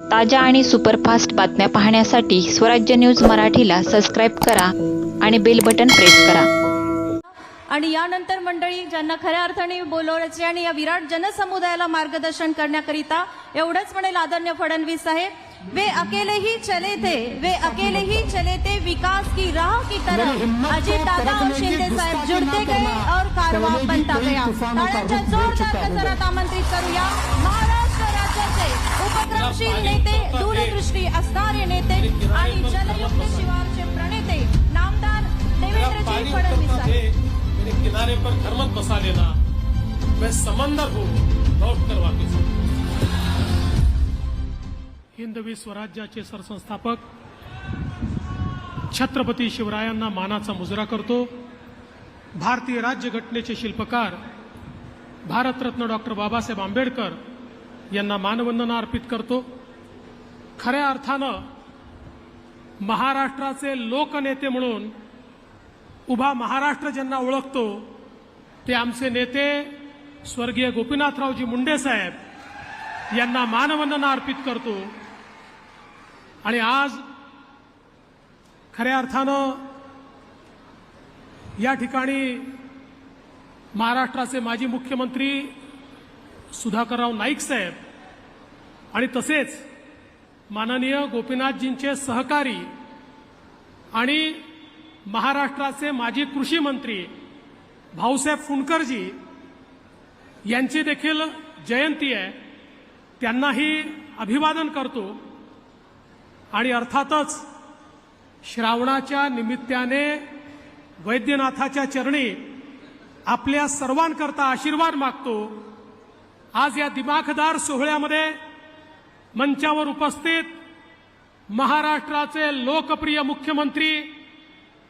ताज्या आणि सुपरफास्ट बातम्या पाहण्यासाठी स्वराज्य न्यूज मराठीला सबस्क्राईब करा आणि बेल बटन प्रेस करा. आणि यानंतर मंडळी ज्यांना खऱ्या अर्थाने बोलवायचे आणि या विराट जनसमुदायाला मार्गदर्शन करण्याकरिता एवढंच म्हणेल आदरणीय फडणवीस साहेब वे अकेले ही चले थे वे अकेले ही चले थे विकास की राह की तरफ अजित दादा और शिंदे साहेब जुड़ते गए और कारवा बनता गया। जोरदार आमंत्रित करूया राज्याचे उपक्रमशील नेते दूरदृष्टी असणारे नेते आणि जलयुक्त शिवारचे प्रणेते नामदार देवेंद्रजी फडणवीस मेरे किनारे पर घर मत बसा लेना मैं समंदर हूँ लौट कर वापिस. हिंदवी स्वराज्याचे सरसंस्थापक छत्रपती शिवरायांना मानाचा मुजरा करतो. भारतीय राज्यघटनेचे शिल्पकार भारतरत्न डॉक्टर बाबासाहेब आंबेडकर यांना मानवंदना अर्पित करतो. खऱ्या अर्थानं महाराष्ट्राचे लोकनेते म्हणून उभा महाराष्ट्र ज्यांना ओळखतो ते आमचे नेते स्वर्गीय गोपीनाथरावजी मुंडे साहेब यांना मानवंदना अर्पित करतो. आणि आज खऱ्या अर्थानं या ठिकाणी महाराष्ट्राचे माजी मुख्यमंत्री सुधाकरराव नाईक साहेब. आणि तसेच माननीय गोपीनाथजींचे सहकारी आणि महाराष्ट्राचे माजी कृषी मंत्री भाऊसाहेब फुंडकरजी यांची देखील जयंती आहे. त्यांनाही अभिवादन करतो. आणि अर्थातच श्रावणाच्या निमित्ताने वैद्यनाथाच्या चरणी आपल्या सर्वांकरता आशीर्वाद मागतो. आज या दिमाखदार सोहळ्यामध्ये मंचावर उपस्थित महाराष्ट्राचे लोकप्रिय मुख्यमंत्री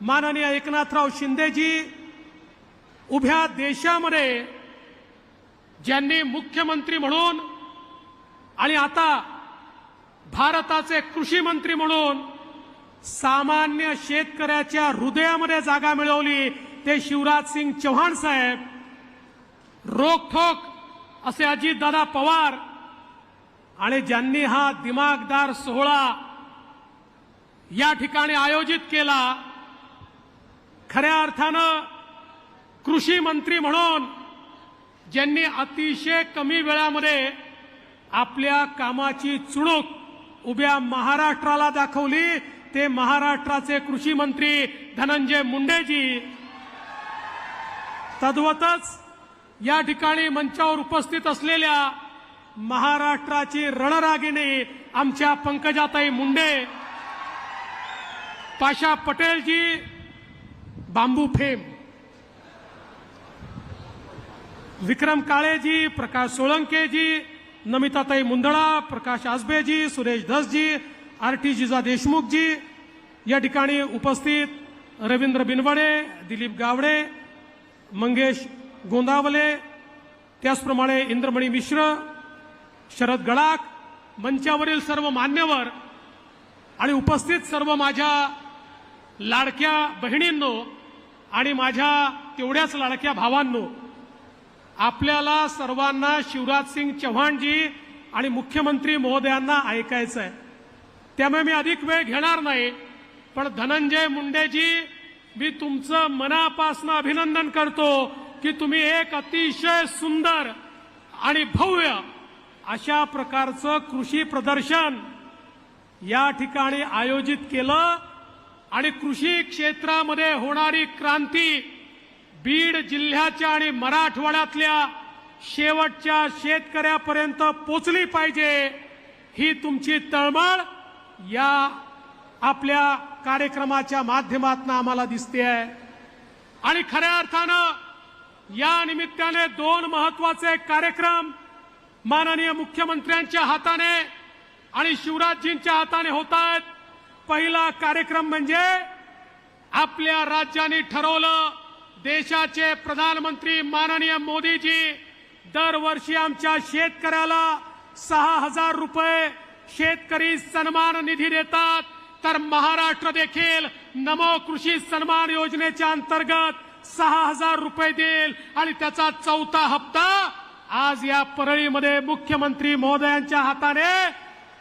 माननीय एकनाथराव शिंदेजी उभ्या देशामध्ये ज्यांनी मुख्यमंत्री म्हणून आणि आता भारताचे कृषी मंत्री म्हणून सामान्य शेतकऱ्याच्या हृदयामध्ये जागा मिळवली ते शिवराज सिंग चौहान साहेब. रोखोक असे अजितदादा पवार आणि ज्यांनी हा दिमागदार सोहळा या ठिकाणी आयोजित केला खऱ्या अर्थानं कृषी मंत्री म्हणून ज्यांनी अतिशय कमी वेळामध्ये आपल्या कामाची चुणूक उभ्या महाराष्ट्राला दाखवली ते महाराष्ट्राचे कृषी मंत्री धनंजय मुंडेजी. तद्वतच या ठिकाणी मंचावर उपस्थित असलेल्या महाराष्ट्राची रणरागिणी आमच्या Pankajatai Munde Pasha Patelji bamboo fame Vikram Kaleji Prakash Solankeji Namitatai Mundada Prakash Asbeji Suresh Dhasji R T Jija Deshmukhji या ठिकाणी उपस्थित रवींद्र बिनवडे दिलीप गावडे मंगेश गोंदावले. त्याचप्रमाणे इंद्रमणी मिश्र शरद गडाख मंचावरील सर्व मान्यवर आणि उपस्थित सर्व माझ्या लाडक्या बहिणींनो आणि माझ्या तेवढ्याच लाडक्या भावांनो आपल्याला सर्वांना शिवराज सिंग चव्हाणजी आणि मुख्यमंत्री महोदयांना ऐकायचं आहे त्यामुळे मी अधिक वेळ घेणार नाही पण धनंजय मुंडेजी मी तुमचं मनापासून अभिनंदन करतो. की तुम्ही एक अतिशय सुंदर आणि भव्य अशा प्रकारचं कृषी प्रदर्शन या ठिकाणी आयोजित केलं आणि कृषी क्षेत्रामध्ये होणारी क्रांती बीड जिल्ह्याच्या आणि मराठवाड्यातल्या शेवटच्या शेतकऱ्यापर्यंत पोचली पाहिजे ही तुमची तळमळ या आपल्या कार्यक्रमाच्या माध्यमातून आम्हाला दिसते आहे आणि खऱ्या अर्थानं या निमित्ताने दोन महत्त्वाचे कार्यक्रम माननीय मुख्यमंत्र्यांच्या हाताने आणि शिवराजजींच्या हाताने होत आहेत. पहिला कार्यक्रम म्हणजे आपल्या राज्याने ठरवलं देशाचे प्रधानमंत्री माननीय मोदीजी दरवर्षी आमच्या शेतकऱ्याला सहा हजार रुपये शेतकरी सन्मान निधी देतात. तर महाराष्ट्र देखील नमो कृषी सन्मान योजनेच्या अंतर्गत सहा हजार रुपये देईल. आणि त्याचा चौथा हप्ता आज या परळीमध्ये मुख्यमंत्री महोदयांच्या हाताने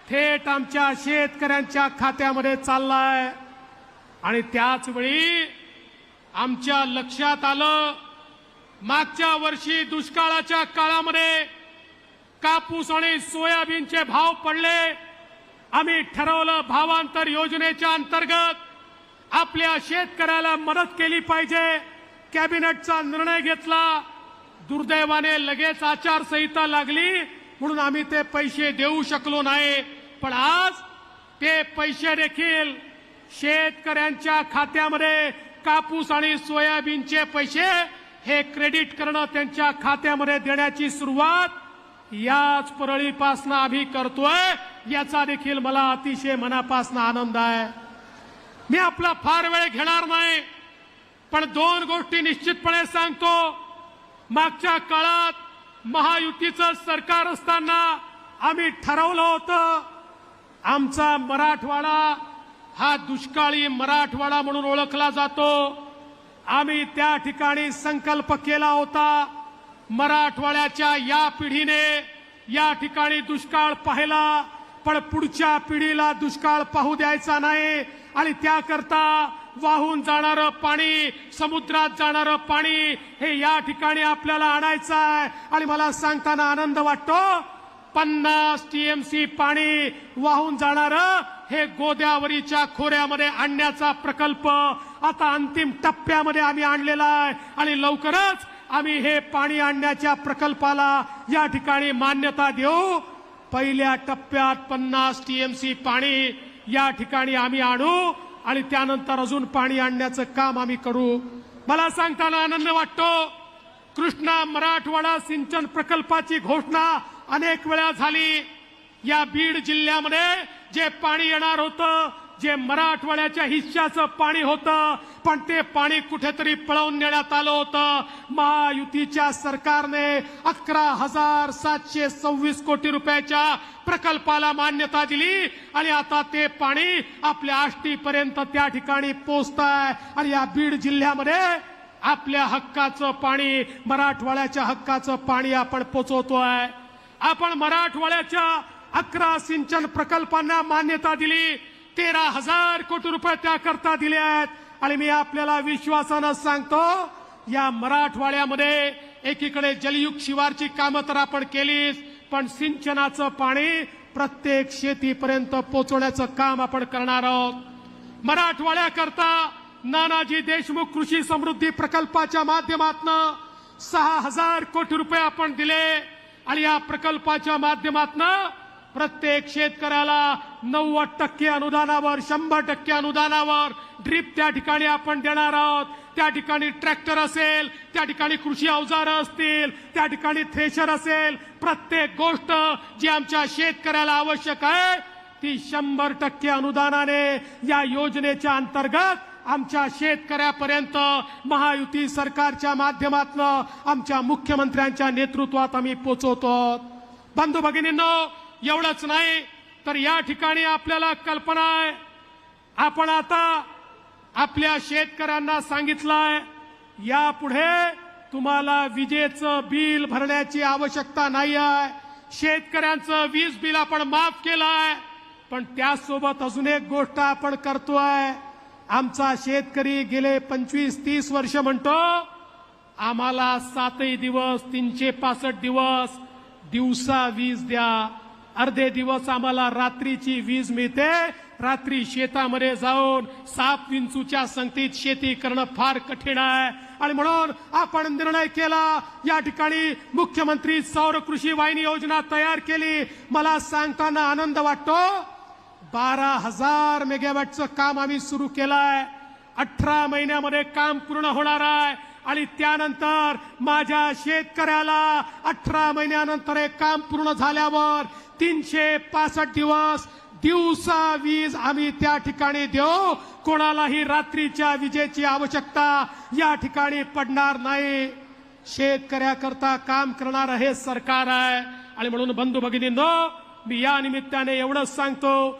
थेट आमच्या शेतकऱ्यांच्या खात्यामध्ये चाललाय. आणि त्याच वेळी आमच्या लक्षात आलं मागच्या वर्षी दुष्काळाच्या काळामध्ये कापूस आणि सोयाबीनचे भाव पडले. आम्ही ठरवलं भावांतर योजनेच्या अंतर्गत आपल्या शेतकऱ्याला मदत केली पाहिजे. कॅबिनेटचा निर्णय घेतला. दुर्दैवाने लगेच आचारसंहिता लागली. म्हणून आम्ही ते पैसे देऊ शकलो नाही. पण आज ते पैसे देखील शेतकऱ्यांच्या खात्यामध्ये कापूस आणि सोयाबीनचे पैसे हे क्रेडिट करणं त्यांच्या खात्यामध्ये देण्याची सुरुवात याच परळीपासनं आम्ही करतोय. याचा देखील मला अतिशय मनापासून आनंद आहे. मी आपला फार वेळ घेणार नाही. पण दोन गोष्टी निश्चितपणे सांगतो. मागच्या काळात महायुतीचं सरकार असताना आम्ही ठरवलं होतं आमचा मराठवाडा हा दुष्काळी मराठवाडा म्हणून ओळखला जातो. आम्ही त्या ठिकाणी संकल्प केला होता मराठवाड्याच्या या पिढीने या ठिकाणी दुष्काळ पाहिला पण पुढच्या पिढीला दुष्काळ पाहू द्यायचा नाही. आणि त्याकरता वाहून जाणारं पाणी समुद्रात जाणारं पाणी हे या ठिकाणी आपल्याला आणायचं आहे. आणि मला सांगताना आनंद वाटतो पन्नास टीएमसी पाणी वाहून जाणार हे गोद्यावरीच्या खोऱ्यामध्ये आणण्याचा प्रकल्प आता अंतिम टप्प्यामध्ये आम्ही आणलेला आहे. आणि लवकरच आम्ही हे पाणी आणण्याच्या प्रकल्पाला या ठिकाणी मान्यता देऊ. पहिल्या टप्प्यात पन्नास टीएमसी पाणी या ठिकाणी आम्ही आणू. आणि त्यानंतर अजून पाणी आणण्याचं काम आम्ही करू. मला सांगताना आनंद वाटतो. कृष्णा मराठवाडा सिंचन प्रकल्पाची घोषणा अनेक वेळा झाली. या बीड जिल्ह्यामध्ये जे पाणी येणार होतं जे मराठवाड्याच्या हिश्श्याचं पाणी होतं पण ते पाणी कुठेतरी पळवून नेण्यात आलं होतं. महायुतीच्या सरकारने अकरा हजार सातशे सव्वीस कोटी रुपयाच्या प्रकल्पाला मान्यता दिली आणि आता ते पाणी आपल्या आष्टीपर्यंत त्या ठिकाणी पोचत आहे आणि या बीड जिल्ह्यामध्ये आपल्या हक्काचं पाणी मराठवाड्याच्या हक्काचं पाणी आपण पोचवतोय. आपण मराठवाड्याच्या अकरा सिंचन प्रकल्पांना मान्यता दिली. तेरा हजार कोटी रुपये त्याकरता दिले आहेत आणि मी आपल्याला विश्वासानं सांगतो या मराठवाड्यामध्ये एकीकडे जलयुग शिवारची कामं तर आपण केलीच पण सिंचनाचं पाणी प्रत्येक शेतीपर्यंत पोहोचवण्याचं काम आपण करणार आहोत. मराठवाड्याकरता नानाजी देशमुख कृषी समृद्धी प्रकल्पाच्या माध्यमातून सहा हजार कोटी रुपये आपण दिले. आणि या प्रकल्पाच्या माध्यमातून प्रत्येक शेतकऱ्याला नव्वद टक्के अनुदानावर शंभर टक्के अनुदानावर ड्रीप त्या ठिकाणी आपण देणार आहोत. त्या ठिकाणी ट्रॅक्टर असेल त्या ठिकाणी कृषी अवजारं असतील त्या ठिकाणी थ्रेशर असेल प्रत्येक गोष्ट जी आमच्या शेतकऱ्याला आवश्यक आहे ती शंभर टक्के अनुदानाने या योजनेच्या अंतर्गत आमच्या शेतकऱ्यापर्यंत महायुती सरकारच्या माध्यमातून आमच्या मुख्यमंत्र्यांच्या नेतृत्वात आम्ही पोचवतो बंधू भगिनींनो एवढंच नाही तर या ठिकाणी आपल्याला कल्पना आहे. आपण आता आपल्या शेतकऱ्यांना सांगितलंय यापुढे तुम्हाला विजेचं बिल भरण्याची आवश्यकता नाही आहे. शेतकऱ्यांचं वीज बिल आपण माफ केलं आहे पण त्यासोबत अजून एक गोष्ट आपण करतोय. आमचा शेतकरी गेले पंचवीस तीस वर्ष म्हणतो आम्हाला सातही दिवस तीनशे पासष्ट दिवस दिवसा वीज द्या. अर्धे दिवस आम्हाला रात्रीची वीज मिळते. रात्री शेतामध्ये जाऊन साप विंचूच्या संगतीत शेती करणं फार कठीण आहे. आणि म्हणून आपण निर्णय केला या ठिकाणी मुख्यमंत्री सौर कृषी वाहिनी योजना तयार केली. मला सांगताना आनंद वाटतो. बारा हजार मेगावॅटचं काम आम्ही सुरू केलंय. अठरा महिन्यामध्ये काम पूर्ण होणार आहे. आणि त्यानंतर माझ्या शेतकऱ्याला अठरा महिन्यानंतर हे काम पूर्ण झाल्यावर तीनशे पासष्ट दिवस दिवसा वीज आम्ही त्या ठिकाणी देऊ. कोणालाही रात्रीच्या विजेची आवश्यकता या ठिकाणी पडणार नाही. शेतकऱ्याकरता काम करणारं हे सरकार आहे. आणि म्हणून बंधू भगिनींनो मी या निमित्ताने एवढंच सांगतो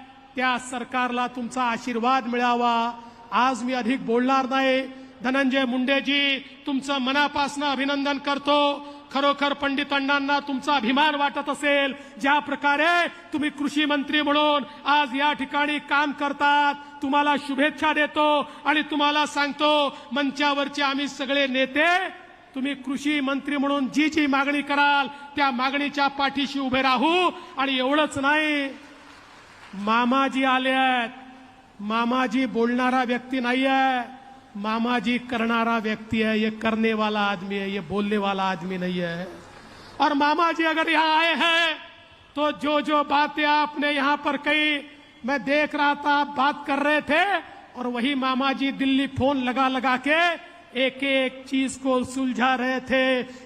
त्या सरकारला तुमचा आशीर्वाद मिळावा. आज मी अधिक बोलणार नाही. धनंजय मुंडेजी तुमचं मनापासून अभिनंदन करतो. खरोखर पंडित अण्णांना तुमचा अभिमान वाटत असेल. ज्या प्रकारे तुम्ही कृषी मंत्री म्हणून आज या ठिकाणी काम करतात तुम्हाला शुभेच्छा देतो आणि तुम्हाला सांगतो मंचावरचे आम्ही सगळे नेते तुम्ही कृषी मंत्री म्हणून जी जी मागणी कराल त्या मागणीच्या पाठीशी उभे राहू. आणि एवढंच नाही मामाजी आले मामाजी बोलणारा व्यक्ती नाही आहे. मामाजी करणारा व्यक्ति है ये करने वाला आदमी है ये बोलने वाला आदमी नहीं है और मामा जी अगर यहाँ आए हैं तो जो जो बातें आपने यहाँ पर कही, मैं देख रहा था, आप बात कर रहे थे, और वही मामा जी दिल्ली फ़ोन लगा लगा के एक एक चीज़ को सुलझा रहे थे।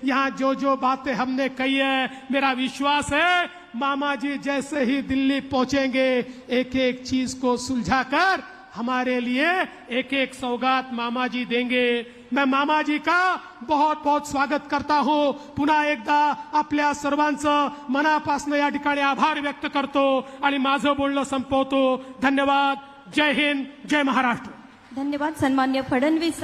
यहाँ जो जो बातें हमने कही है, मेरा विश्वास है मामा जी जैसे ही दिल्ली पहुंचेंगे एक एक चीज को सुलझाकर हमारे लिए एक एक सौगात मामा जी देंगे। मैं मामा जी का बहुत बहुत स्वागत करता हूं। पुन्हा एकदा आपल्या सर्वांचं मनापासून या ठिकाणी आभार व्यक्त करतो आणि माझं बोलणं संपवतो. धन्यवाद. जय हिंद. जय महाराष्ट्र. धन्यवाद. सन्मान्य फडणवीस